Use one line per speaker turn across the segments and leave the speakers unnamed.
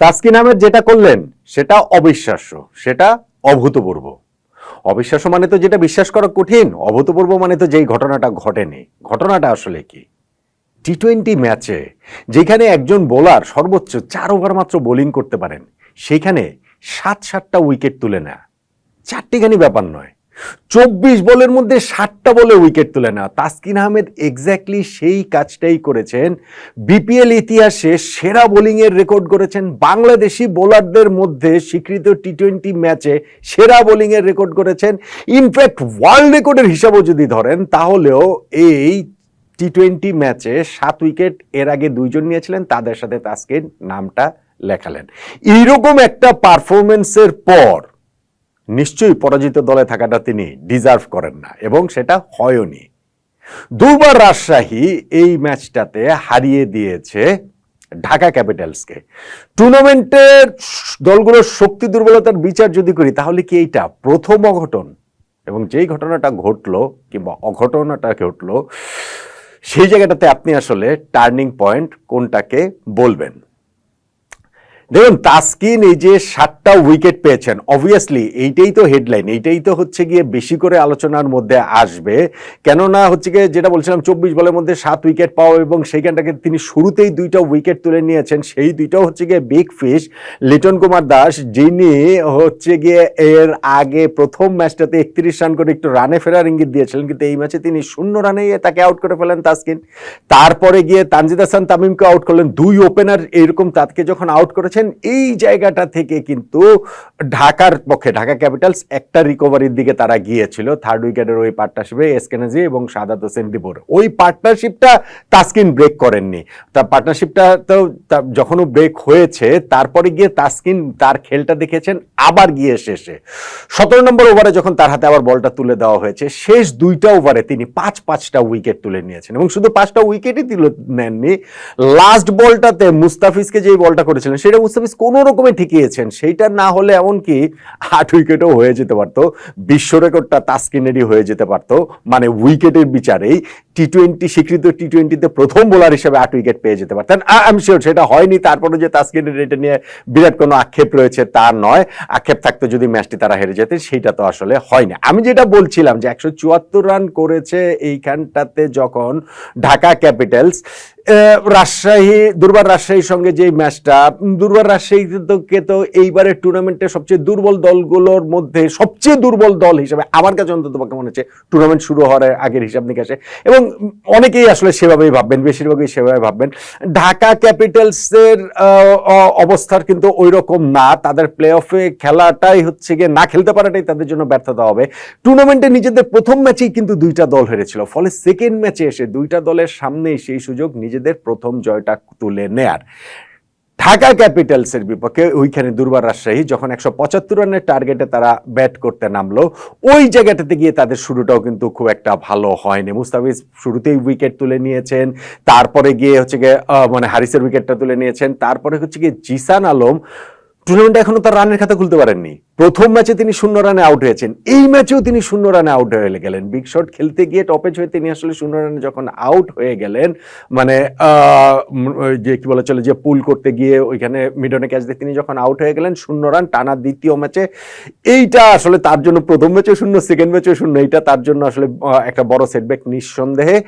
তাসকিন আহমেদ যেটা করলেন, সেটা অবিশ্বাস্য, সেটা অভূতপূর্ব। অবিশ্বাস্য মানে তো যেটা বিশ্বাস করা কঠিন, অভূতপূর্ব মানে তো যেই ঘটনাটা ঘটেনি। ঘটনাটা আসলে কি? টি টোয়েন্টি ম্যাচে যেখানে একজন বোলার সর্বোচ্চ চার ওভার মাত্র বোলিং করতে পারেন সেইখানে সাত সাতটা উইকেট তুলে নেয়। চারটিখানি ব্যাপার নয়। চব্বিশ বলের মধ্যে ষাটটা বলে উইকেট তুলে নেওয়া। তাসকিন আহমেদ এক্স্যাক্টলি সেই কাজটাই করেছেন। বিপিএল ইতিহাসে সেরা বোলিংয়ের রেকর্ড করেছেন বাংলাদেশি বোলারদের মধ্যে স্বীকৃত টি টোয়েন্টি ম্যাচে সেরা বোলিংয়ের রেকর্ড করেছেন ইনফ্যাক্ট ওয়ার্ল্ড রেকর্ডের হিসাবও যদি ধরেন, তাহলেও এই টি টোয়েন্টি ম্যাচে সাত উইকেট এর আগে দুইজন নিয়েছিলেন, তাদের সাথে তাসকিন নামটা লেখালেন। এইরকম একটা পারফরমেন্সের পর নিশ্চয়ই পরাজিত দলে থাকাটা তিনি ডিজার্ভ করেন না এবং সেটা হয়নি দুবার রাজশাহী এই ম্যাচটাতে হারিয়ে দিয়েছে ঢাকা ক্যাপিটালসকে। টুর্নামেন্টের দলগুলোর শক্তি দুর্বলতার বিচার যদি করি, তাহলে কি এইটা প্রথম অঘটন? এবং যেই ঘটনাটা ঘটলো কিংবা অঘটনাটা ঘটলো, সেই জায়গাটাতে আপনি আসলে টার্নিং পয়েন্ট কোনটাকে বলবেন? দেখুন, তাসকিন এই যে সাতটা উইকেট পেয়েছেন অবভিয়াসলি এইটাই তো হেডলাইন এইটাই তো হচ্ছে গিয়ে বেশি করে আলোচনার মধ্যে আসবে। কেননা হচ্ছে গিয়ে যেটা বলছিলাম, চব্বিশ বলের মধ্যে সাত উইকেট পাওয়া এবং সেইখানটাকে তিনি শুরুতেই দুইটা উইকেট তুলে নিয়েছেন, সেই দুইটাও হচ্ছে গিয়ে বিগ ফিশ লিটন কুমার দাস, যিনি হচ্ছে গিয়ে এর আগে প্রথম ম্যাচটাতে একত্রিশ রান করে একটু রানে ফেরার ইঙ্গিত দিয়েছিলেন, কিন্তু এই ম্যাচে তিনি শূন্য রানে তাকে আউট করে ফেলেন তাসকিন। তারপরে গিয়ে তানজিদ হাসান তামিমকে আউট করলেন, দুই ওপেনার এরকম তাকে যখন আউট করেছেন, এই জায়গাটা থেকে কিন্তু ঢাকার পক্ষে, ঢাকা ক্যাপিটালস একটা রিকভারির দিকে তারা গিয়েছিল। থার্ড উইকেটের ওই পার্টনারশিপে এসকেনাজি এবং সাদাত হোসেন দিবর ওই পার্টনারশিপটা তাসকিন ব্রেক করেননি। তার পার্টনারশিপটা তো তা- যখন ব্রেক হয়েছে, তারপরে গিয়ে তাসকিন তার খেলটা দেখেছেন, আবার গিয়ে শেষে। সতেরো নম্বর ওভারে যখন তার হাতে আবার বলটা তুলে দেওয়া হয়েছে, শেষ দুইটা ওভারে তিনি পাঁচ পাঁচটা উইকেট তুলে নিয়েছেন এবং শুধু পাঁচটা উইকেটই তুলে নেননি লাস্ট বলটাতে মুস্তাফিজকে যেই বলটা করেছিলেন, সেটা মুস্তাফিজ কোনো রকমে ঠিকিয়েছেন, সেইটা না হলে এমনকি আট উইকেটও হয়ে যেতে পারতো, বিশ্ব রেকর্ডটা তাসকিনেরই হয়ে যেতে পারতো মানে উইকেটের বিচারেই টি টোয়েন্টি স্বীকৃত টি টোয়েন্টিতে প্রথম বোলার হিসেবে আট উইকেট পেয়ে যেতে পারতেন। আই শিওর সেটা হয়নি তারপরে যে তাসকিনের এটা নিয়ে বিরাট কোনো আক্ষেপ রয়েছে তা নয়। আক্ষেপ থাকতো যদি ম্যাচটি তারা হেরে যেতেন সেইটা তো আসলে হয়নি। আমি যেটা বলছিলাম যে একশো চুয়াত্তর রান করেছে এইখানটাতে যখন ঢাকা ক্যাপিটালস রাজশাহী, দুর্বার রাজশাহীর সঙ্গে যে ম্যাচটা দুর্বার রাজশাহীকে তো এইবারের টুর্নামেন্টের সবচেয়ে দুর্বল দলগুলোর মধ্যে সবচেয়ে দুর্বল দল হিসেবে আমার কাছে অন্তত পক্ষে মনে হচ্ছে টুর্নামেন্ট শুরু হওয়ার আগের হিসাব নিকাশে। এবং অনেকেই আসলে সেভাবেই ভাববেন, বেশিরভাগই সেভাবে ভাববেন। ঢাকা ক্যাপিটালসের অবস্থার কিন্তু ওই রকম না। তাদের প্লে অফে খেলাটাই হচ্ছে গিয়ে না খেলতে পারাটাই তাদের জন্য ব্যর্থতা হবে। টুর্নামেন্টে নিজেদের প্রথম ম্যাচেই কিন্তু দুইটা দল হেরেছিল। ফলে সেকেন্ড ম্যাচে এসে দুইটা দলের সামনেই সেই সুযোগ নিজেদের প্রথম জয়টা তুলে নেয়ার। ঢাকা ক্যাপিটালসের বিপক্ষে ওইখানে দুর্বার রাজশাহী যখন একশো পঁচাত্তর রানের টার্গেটে তারা ব্যাট করতে নামলো, ওই জায়গাটাতে গিয়ে তাদের শুরুটাও কিন্তু খুব একটা ভালো হয়নি। মুস্তাফিজ শুরুতেই উইকেট তুলে নিয়েছেন, তারপরে গিয়ে হচ্ছে গিয়ে মানে হারিসের উইকেটটা তুলে নিয়েছেন, তারপরে হচ্ছে গিয়ে জিসান আলম টুর্নামেন্টে এখনও তার রানের খাতা খুলতে পারেননি। প্রথম ম্যাচে তিনি শূন্য রানে আউট হয়েছেন। এই ম্যাচেও তিনি শূন্য রানে আউট হয়ে গেলেন। বিগ শট খেলতে গিয়ে টপেজ হয়ে তিনি আসলে শূন্য রানে যখন আউট হয়ে গেলেন মানে যে কি বলা চলে, যে পুল করতে গিয়ে ওইখানে মিডনে ক্যাচ দিয়ে তিনি যখন আউট হয়ে গেলেন, শূন্য রান টানা দ্বিতীয় ম্যাচে। এইটা আসলে তার জন্য প্রথম ম্যাচেও শূন্য সেকেন্ড ম্যাচেও শূন্য। এইটা তার জন্য আসলে একটা বড় সেটব্যাক নিঃসন্দেহে।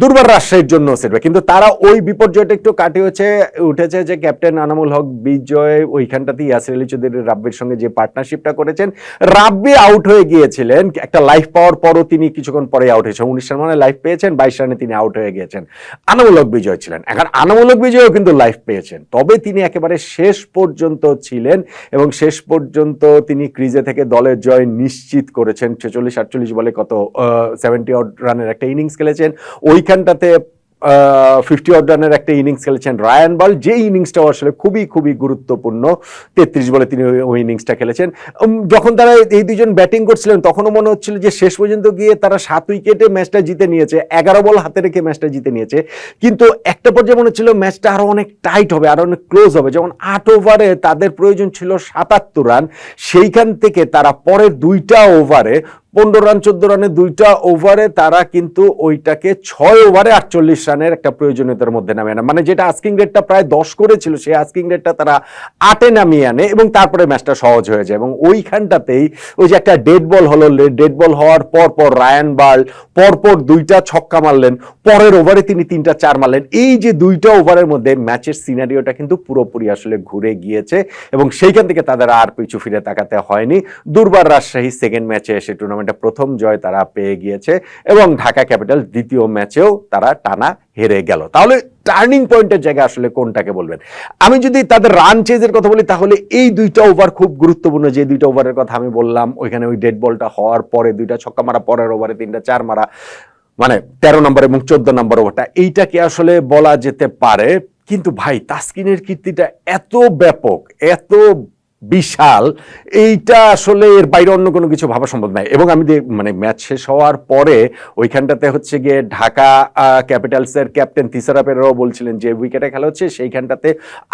দুর্বার রাজশাহীর জন্য সেটব্যাক কিন্তু তারা ওই বিপর্যয়টা একটু কাটিয়েছে উঠেছে যে ক্যাপ্টেন আনামুল হক বিজয় ওইখানটাতে ইয়াসির আলী চৌধুরী রাব্বির সঙ্গে যে পার্টনারশিপটা করেছেন, রাব্বি আউট হয়ে গিয়েছিলেন। একটা লাইফ পাওয়ার পরও তিনি কিছুক্ষণ পরে আউট হয়েছেন। উনিশ রান মানে লাইফ পেয়েছেন, বাইশ রানে তিনি আউট হয়ে গিয়েছেন। আনামুল হক বিজয় ছিলেন। এখন আনামুল হক বিজয়ও কিন্তু লাইফ পেয়েছেন। তবে তিনি একেবারে শেষ পর্যন্ত ছিলেন এবং শেষ পর্যন্ত তিনি ক্রিজে থেকে দলের জয় নিশ্চিত করেছেন। ছেচল্লিশ, আটচল্লিশ বলে কত সেভেন্টি আউট রানের একটা ইনিংস খেলেছেন। ওইখানটাতে ফিফটি রানের একটা ইনিংস খেলেছেন রায়ান বল। যে ইনিংসটাও আসলে খুবই খুবই গুরুত্বপূর্ণ। তেত্রিশ বলে তিনি ওই ইনিংসটা খেলেছেন। যখন তারা এই দুজন ব্যাটিং করছিলেন, তখনও মনে হচ্ছিল যে শেষ পর্যন্ত গিয়ে তারা সাত উইকেটে ম্যাচটা জিতে নিয়েছে। এগারো বল হাতে রেখে ম্যাচটা জিতে নিয়েছে। কিন্তু একটা পর্যায়ে মনে হচ্ছিল ম্যাচটা আরও অনেক টাইট হবে আরও অনেক ক্লোজ হবে। যেমন আট ওভারে তাদের প্রয়োজন ছিল সাতাত্তর রান সেইখান থেকে তারা পরের দুইটা ওভারে পনেরো রান, চোদ্দ রানে দুইটা ওভারে তারা কিন্তু ওইটাকে ছয় ওভারে আটচল্লিশ রানের একটা প্রয়োজনীয়তার মধ্যে নামে আনে। মানে যেটা আস্কিং রেটটা প্রায় দশ করেছিল, সেই আস্কিং রেটটা তারা আটে নামিয়ে আনে এবং তারপরে ম্যাচটা সহজ হয়ে যায়। এবং ওইখানটাতেই ওই যে একটা ডেড বল হলো ডেড বল হওয়ার পর পর রায়ান বার্ল পরপর দুইটা ছক্কা মারলেন, পরের ওভারে তিনি তিনটা চার মারলেন। এই যে দুইটা ওভারের মধ্যে ম্যাচের সিনারিওটা কিন্তু পুরোপুরি আসলে ঘুরে গিয়েছে এবং সেইখান থেকে তাদের আর পিছু ফিরে তাকাতে হয়নি। দুর্বার রাজশাহী সেকেন্ড ম্যাচে এসে টুর্নামেন্টে প্রথম জয় তারা পেয়ে গিয়েছে এবং ঢাকা ক্যাপিটাল দ্বিতীয় ম্যাচেও তারা টানা হেরে গেল। তাহলে টার্নিং পয়েন্টের জায়গা আসলে কোনটাকে বলবেন? আমি যদি তাদের রান চেজের কথা বলি, তাহলে এই দুইটা ওভার খুব গুরুত্বপূর্ণ। যে দুইটা ওভারের কথা আমি বললাম, ওইখানে ওই ডেড বলটা হওয়ার পরে দুইটা ছক্কা মারা, পরের ওভারে তিনটা চার মারা মানে তেরো নম্বর এবং চোদ্দ নম্বর ওভারটা এইটাকে আসলে বলা যেতে পারে। কিন্তু ভাই, তাস্কিনের কীর্তিটা এত ব্যাপক, এত বিশাল, এইটা আসলে এর বাইরে অন্য কোনো কিছু ভাবা সম্ভব নয়। এবং আমি মানে ম্যাচ শেষ হওয়ার পরে ওইখানটাতে হচ্ছে গিয়ে ঢাকা ক্যাপিটালসের ক্যাপ্টেন তিসারাপেরও বলছিলেন যে, উইকেটে খেলা হচ্ছে, সেইখানটাতে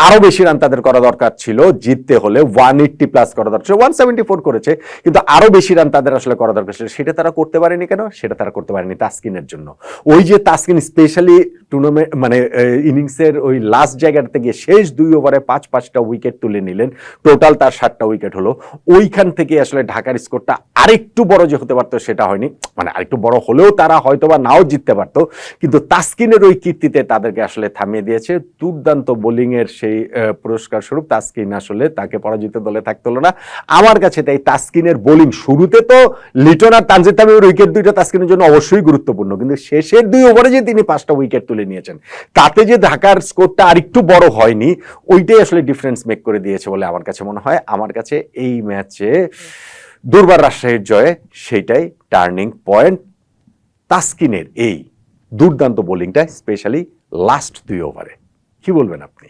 আরও বেশি রান তাদের করা দরকার ছিল। জিততে হলে ওয়ান এইট্টি প্লাস করা দরকার ওয়ান সেভেন্টি ফোর করেছে, কিন্তু আরও বেশি রান তাদের আসলে করা দরকার ছিল। সেটা তারা করতে পারেনি কেন? সেটা তারা করতে পারেনি তাসকিনের জন্য। ওই যে তাস্কিন স্পেশালি টুর্নামেন্ট মানে ইনিংসের ওই লাস্ট জায়গাতে গিয়ে শেষ দুই ওভারে পাঁচ পাঁচটা উইকেট তুলে নিলেন। টোটাল তার সাতটা উইকেট হলো। ওইখান থেকে আসলে ঢাকার স্কোরটা আরেকটু বড় যে হতে পারতো সেটা হয়নি। মানে আরেকটু বড় হলেও তারা হয়তো বা নাও জিততে পারতো। কিন্তু তাসকিনের ওই কীর্তিতে তাদেরকে আসলে থামিয়ে দিয়েছে। দুর্দান্ত বোলিং এর সেই পুরস্কার স্বরূপ তাসকিন আসলে তাকে পরাজিত দলে থাকতে না। আমার কাছে তাই তাসকিনের বোলিং শুরুতে তো লিটন আর তানজিদ তামিমের উইকেট দুইটা তাস্কিনের জন্য অবশ্যই গুরুত্বপূর্ণ। কিন্তু শেষের দুই ওভারে যে তিনি পাঁচটা উইকেট তুলে নিয়েছেন, তাতে যে ঢাকার স্কোরটা আরেকটু বড় হয়নি, ওইটাই আসলে ডিফারেন্স মেক করে দিয়েছে বলে আমার কাছে মনে হয় আমার কাছে এই ম্যাচে দুর্বার রাজশাহীর জয়ে সেইটাই টার্নিং পয়েন্ট তাস্কিনের এই দুর্দান্ত বোলিংটা স্পেশালি লাস্ট দুই ওভারে কি বলবেন আপনি?